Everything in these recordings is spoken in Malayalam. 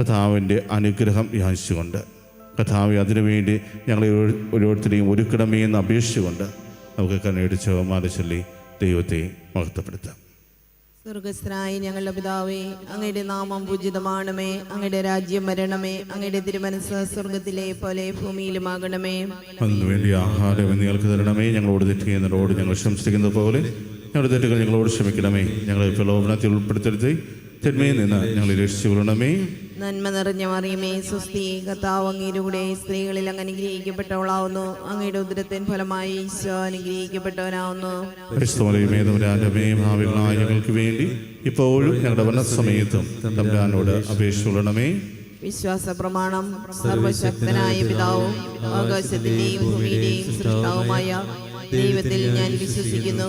കഥാവിന്റെ അനുഗ്രഹം യാചിച്ചുകൊണ്ട് കഥാവ് അതിനുവേണ്ടി ഞങ്ങളെ ഓരോ- ഓരോരുത്തരെയും ഒരുക്കണമേ എന്ന് അപേക്ഷിച്ചുകൊണ്ട് നമുക്ക് കണ്ണടിച്ച് ചോമാല ചൊല്ലി ദൈവത്തെ മഹത്വപ്പെടുത്താം. സ്വർഗസ്ഥനായ ഞങ്ങളുടെ പിതാവേ അങ്ങയുടെ നാമം പൂജിതമാണമേ അങ്ങയുടെ രാജ്യം വരണമേ അങ്ങയുടെ തിരുമനസ് സ്വർഗത്തിലെ പോലെ ഭൂമിയിലുമാകണമേ. അതിനുവേണ്ടി ആഹാരം നിങ്ങൾക്ക് തരണമേ. ഞങ്ങളോട് തെറ്റ് ഞങ്ങൾ ശംസിക്കുന്നത് പോലെ ഞങ്ങളുടെ തെറ്റുകൾ ഞങ്ങളോട് ക്ഷമിക്കണമേ. ഞങ്ങളെ പ്രലോഭനത്തിൽ ഉൾപ്പെടുത്തരുത്. തിന്മയിൽ നിന്ന് ഞങ്ങളെ രക്ഷിച്ചുകൊള്ളണമേ. നന്മ നിറഞ്ഞ മറിയമേ സുസ്തി കർത്താവ് അങ്ങയുടെ സ്ത്രീകളിൽ അങ്ങ് അനുഗ്രഹിക്കപ്പെട്ടവളാവുന്നു. അങ്ങയുടെ ഉദരത്തിൻ ഫലമായി ഈശോ അനുഗ്രഹിക്കപ്പെട്ടവനാവുന്നു. ഞങ്ങൾക്ക് വേണ്ടി ഇപ്പോഴും ഞങ്ങളുടെ വനസമയത്തും തമ്പുരാനോട് അപേക്ഷിച്ചുകൊള്ളണമേ. കൊള്ളണമേ വിശ്വാസ പ്രമാണം സർവശക്തനായ പിതാവും ആകാശത്തിന്റെയും ഭൂമിയുടെയും സൃഷ്ടാവുമായ ദൈവത്തിൽ ഞാൻ വിശ്വസിക്കുന്നു.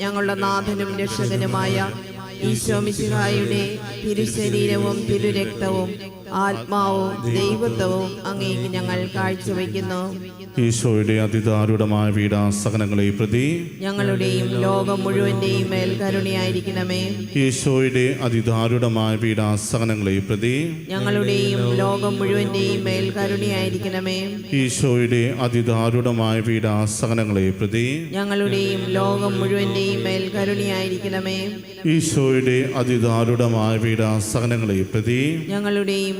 ഞങ്ങളുടെ നാഥനും രക്ഷകനുമായ ഈശോ മിശിഹായുടെ തിരുശരീരവും തിരുരക്തവും ആത്മാവും ദൈവത്വവും അങ്ങേക്ക് ഞങ്ങൾ കാഴ്ചവെക്കുന്നു. ഈശോയുടെ അതിദാരുടമായ വീടാസകനങ്ങളെ പ്രതി ഞങ്ങളുടെയും ലോകം മുഴുവന്റെയും മേൽ കരുണയായിരിക്കണമേ. ഈശോയുടെ അതിദാരുടമായ വീടാസകനങ്ങളെ പ്രതി ഞങ്ങളുടെയും ലോകം മുഴുവന്റെയും മേൽ കരുണയായിരിക്കണമേ. ഈശോയുടെ അതിദാരുടമായ വീടാസകനങ്ങളെ പ്രതി ഞങ്ങളുടെയും ലോകം മുഴുവന്റെയും മേൽ കരുണയായിരിക്കണമേ. ഈശോയുടെ അതിദാരുടമായ വീടാസകനങ്ങളെ പ്രതി ഞങ്ങളുടെയും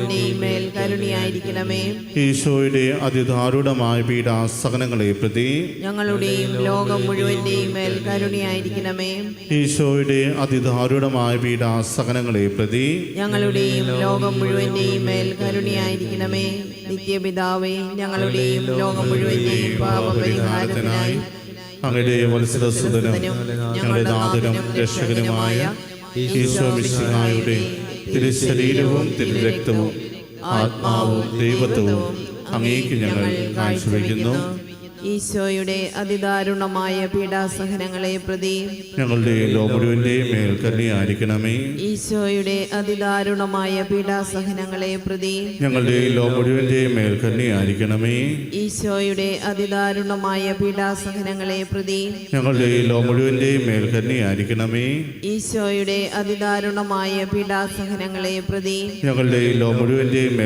മുഴുവന്റെയും മേൽ കരുണയായിരിക്കണമേ. ഈശോയുടെ അതിദാരുടമായ പീഡാസകനങ്ങളെ പ്രതി ഞങ്ങളുടെയും ലോകം മുഴുവന്റെയും മേൽ കരുണയായിരിക്കണമേ. ഈശോയുടെ അതിദാരുടമായ പീഡാസകനങ്ങളെ പ്രതി ഞങ്ങളുടെയും ലോകം മുഴുവന്റെയും മേൽ കരുണയായിരിക്കണമേ. നിത്യപിതാവേ ഞങ്ങളുടെയും ലോകം മുഴുവന്റെയും പാപപരിഹാരത്തിനായി അങ്ങയുടെ വത്സരസുതനും ഞങ്ങളുടെ നാഥനും രക്ഷകനുമായ ഈശോ മിശിഹായുടെ തിരുശരീരവും തിരുരക്തവും ആത്മാവും ദൈവത്വവും അങ്ങേക്ക് ഞങ്ങൾ കാഴ്ചവെക്കുന്നു. ഈശോയുടെ അതിദാരുണമായ പീഡാസഹനങ്ങളെ പ്രതി ഞങ്ങളുടെ ലോ മുഴുവന്റെയും ആയിരിക്കണമേ. ഈശോയുടെ അതിദാരുണമായ പീഡാസഹനങ്ങളെ പ്രതി ഞങ്ങളുടെ ലോ മുഴുവന്റെയും ആയിരിക്കണമേ. ഈശോയുടെ അതിദാരുണമായ പീഡാസഹനങ്ങളെ പ്രതി ഞങ്ങളുടെ ലോ മുഴുവന്റെയും ആയിരിക്കണമേ. ഈശോയുടെ അതിദാരുണമായ പീഡാസഹനങ്ങളെ പ്രതി ഞങ്ങളുടെ ലോ മുഴുവന്റെയും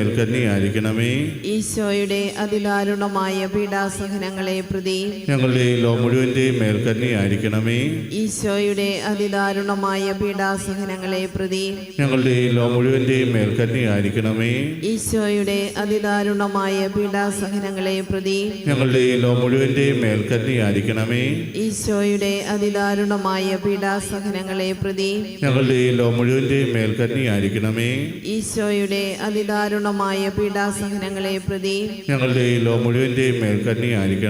ആയിരിക്കണമേ. ഈശോയുടെ അതിദാരുണമായ പീഡാസഹനങ്ങളെ പ്രതി. ഞങ്ങളുടെ ലോ മുഴുവന്റെയും മേൽ ആയിരിക്കണമേ ഈശോയുടെ അതിദാരുണമായ പീഡാസഹനങ്ങളെ പ്രതി. ഞങ്ങളുടെ ലോ മുഴുവന്റെയും മേൽ ആയിരിക്കണമേ ഈശോയുടെ അതിദാരുണമായ പീഡാസഹനങ്ങളെ പ്രതി. ഞങ്ങളുടെ ലോ മുഴുവന്റെയും മേൽ ആയിരിക്കണമേ ഈശോയുടെ അതിദാരുണമായ പീഡാസഹനങ്ങളെ പ്രതി. ഞങ്ങളുടെ ലോ മുഴുവന്റെയും മേൽ ആയിരിക്കണമേ ഈശോയുടെ അതിദാരുണമായ പീഡാസഹനങ്ങളെ പ്രതി. ഞങ്ങളുടെ ലോ മുഴുവന്റെയും മേൽ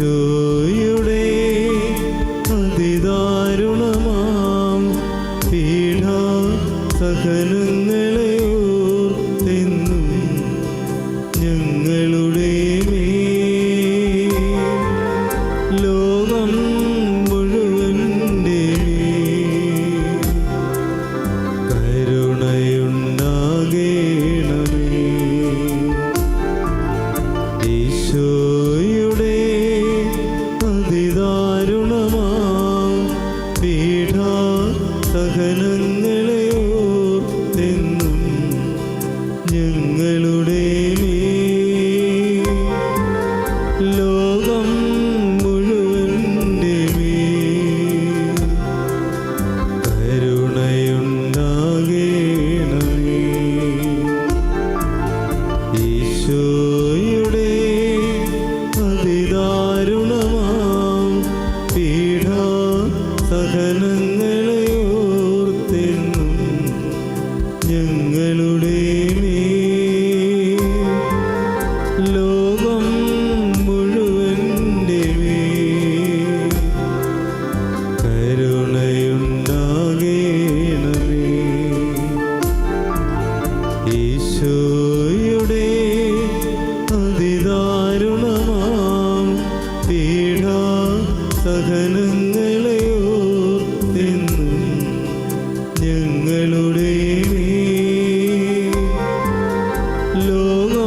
ഈശോയുടെ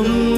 ലോകം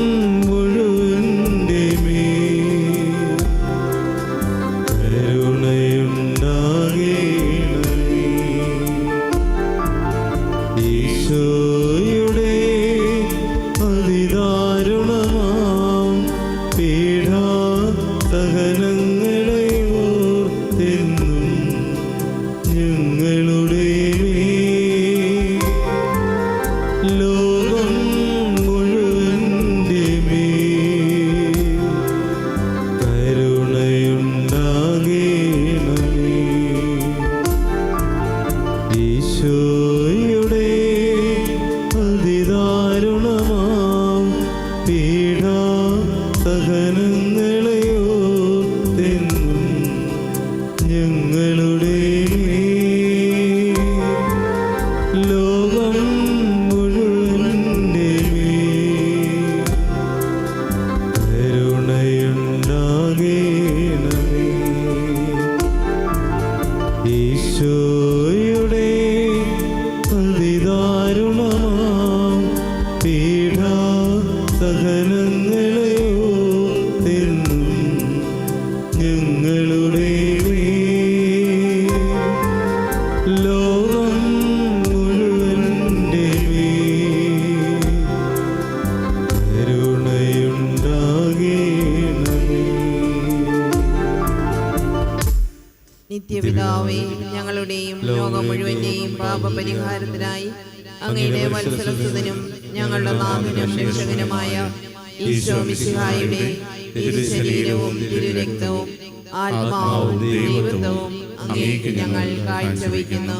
അങ്ങയുടെ വത്സലസുതനും ഞങ്ങളുടെ നാമിനും രക്ഷകനുമായ ഈശോ മിശിഹായുടെ തിരുശരീരവും തിരുരക്തവും ആത്മാവും ദൈവത്വവും അങ്ങേക്ക് ഞങ്ങൾ കാഴ്ചവെക്കുന്നു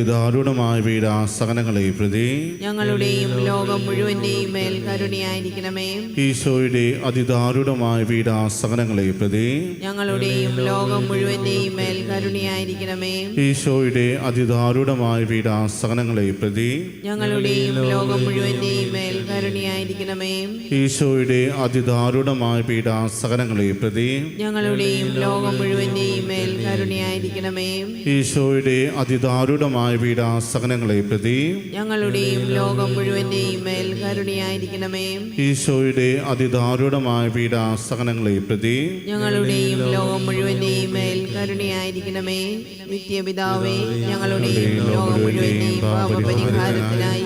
അതിദാരുണമായ പീഡാസഹനങ്ങളെ പ്രതി. ഞങ്ങളുടെയും ലോകം മുഴുവന്റെയും മേൽ കരുണയായിരിക്കണമേ. ഈശോയുടെ അതിദാരുണമായ പീഡാസഹനങ്ങളെ പ്രതി. ഞങ്ങളുടെയും ലോകം മുഴുവന്റെയും മേൽ കരുണയായിരിക്കണമേ. ഈശോയുടെ അതിദാരുണമായ പീഡാസഹനങ്ങളെ പ്രതി. ഞങ്ങളുടെയും ലോകം മുഴുവന്റെയും മേൽ കരുണയായിരിക്കണമേ ഈശോയുടെ അതിദാരുണമായ പീഡാസകനങ്ങളെ പ്രതി ഞങ്ങളുടെയും ലോകം മുഴുവന്റെയും മേൽ കരുണയായിരിക്കണമേ. ഈശോയുടെ അതിദാരുണമായ പീഡാസകനങ്ങളെ പ്രതി ഞങ്ങളുടെയും ലോകം മുഴുവന്റെയും മേൽ കരുണയായിരിക്കണമേ. ഈശോയുടെ അതിദാരുണമായ പീഡാസകനങ്ങളെ പ്രതി ഞങ്ങളുടെയും ലോകം മുഴുവന്റെയും മേൽ കരുണയായിരിക്കണമേ. നിത്യപിതാവേ ഞങ്ങളുടെയും ലോകം മുഴുവന്റെയും പാപപരിഹാരത്തിനായി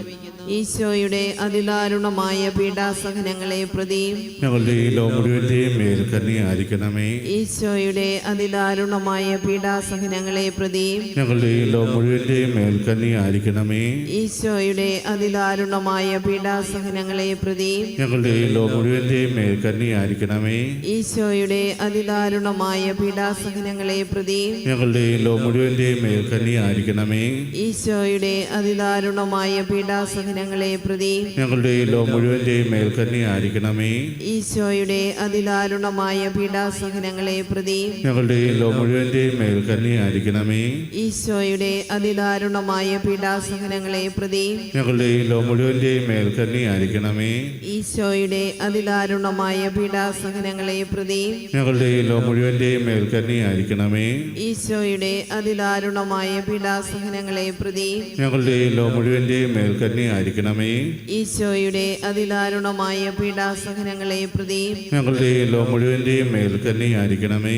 ഈശോയുടെ അതിദാരുണമായ പീഡാസഹനങ്ങളെ പ്രതി ഞങ്ങളുടെ മേൽ കന്യായിരിക്കണമേ ഈശോയുടെ അതിദാരുണമായ പീഡാസഹനങ്ങളെ പ്രതി ഞങ്ങളുടെ മേൽ കന്യായിരിക്കണമേ ഈശോയുടെ അതിദാരുണമായ പീഡാസഹനങ്ങളെ പ്രതി ഞങ്ങളുടെ മേൽ കന്യായിരിക്കണമേ ഈശോയുടെ അതിദാരുണമായ പീഡാസഹനങ്ങളെ പ്രതി ഞങ്ങളുടെ മേൽ കന്യായിരിക്കണമേ ഈശോയുടെ അതിദാരുണമായ പീഡാസഹനങ്ങളെ പ്രതി ഞങ്ങളുടെ ലോകം മുഴുവന്റെയും മേൽക്കന്നി ആയിരിക്കണമേ ഈശോയുടെ അതിദാരുണമായ പീഡാസഹനങ്ങളെ പ്രതി ഞങ്ങളുടെ ലോകം മുഴുവന്റെയും മേൽക്കന്നി ആയിരിക്കണമേ ഈശോയുടെ അതിദാരുണമായ പീഡാസഹനങ്ങളെ പ്രതി ഞങ്ങളുടെ ലോകം മുഴുവന്റെയും മേൽക്കന്നി ആയിരിക്കണമേ ഈശോയുടെ അതിദാരുണമായ പീഡാസഹനങ്ങളെ പ്രതി ഞങ്ങളുടെ ലോകം മുഴുവന്റെയും മേൽക്കന്നി ആയിരിക്കണമേ ഈശോയുടെ അതിദാരുണമായ പീഡാസഹനങ്ങളെ പ്രതി ഞങ്ങളുടെ ലോകം മുഴുവന്റെയും മേൽ കന്യായിരിക്കണമേ ഈശോയുടെ അതിദാരുണമായ പീഡാസഹനങ്ങളെ പ്രതി ഞങ്ങളുടെ ലോ ലോകം മുഴുവന്റെയും മേൽ കന്യായിരിക്കണമേ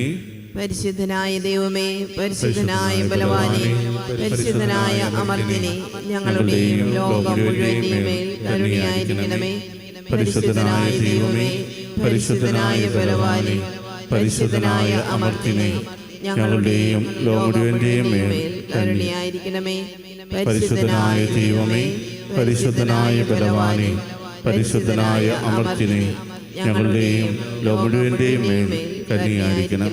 പരിശുദ്ധനായ ദൈവമേ പരിശുദ്ധനായ ബലവാനെ പരിശുദ്ധനായ അമർത്തിനെ ഞങ്ങളുടെയും ലോകം മുഴുവന്റെയും മേൽ കരുണയായിരിക്കണമേ. പരിശുദ്ധനായ ദൈവമേ പരിശുദ്ധനായ ബലവാനെ പരിശുദ്ധനായ അമർത്തിനെ ഞങ്ങളുടെയും ലോകം മുഴുവന്റെയും മേൽ കരുണയായിരിക്കണമേ. പരിശുദ്ധനായ ദൈവമേ പരിശുദ്ധനായ ബലവാനെ പരിശുദ്ധനായ അമർത്തിനെ ഞങ്ങളുടെയും ലോകം മുഴുവന്റെയും മേൽ കന്യായിരിക്കണം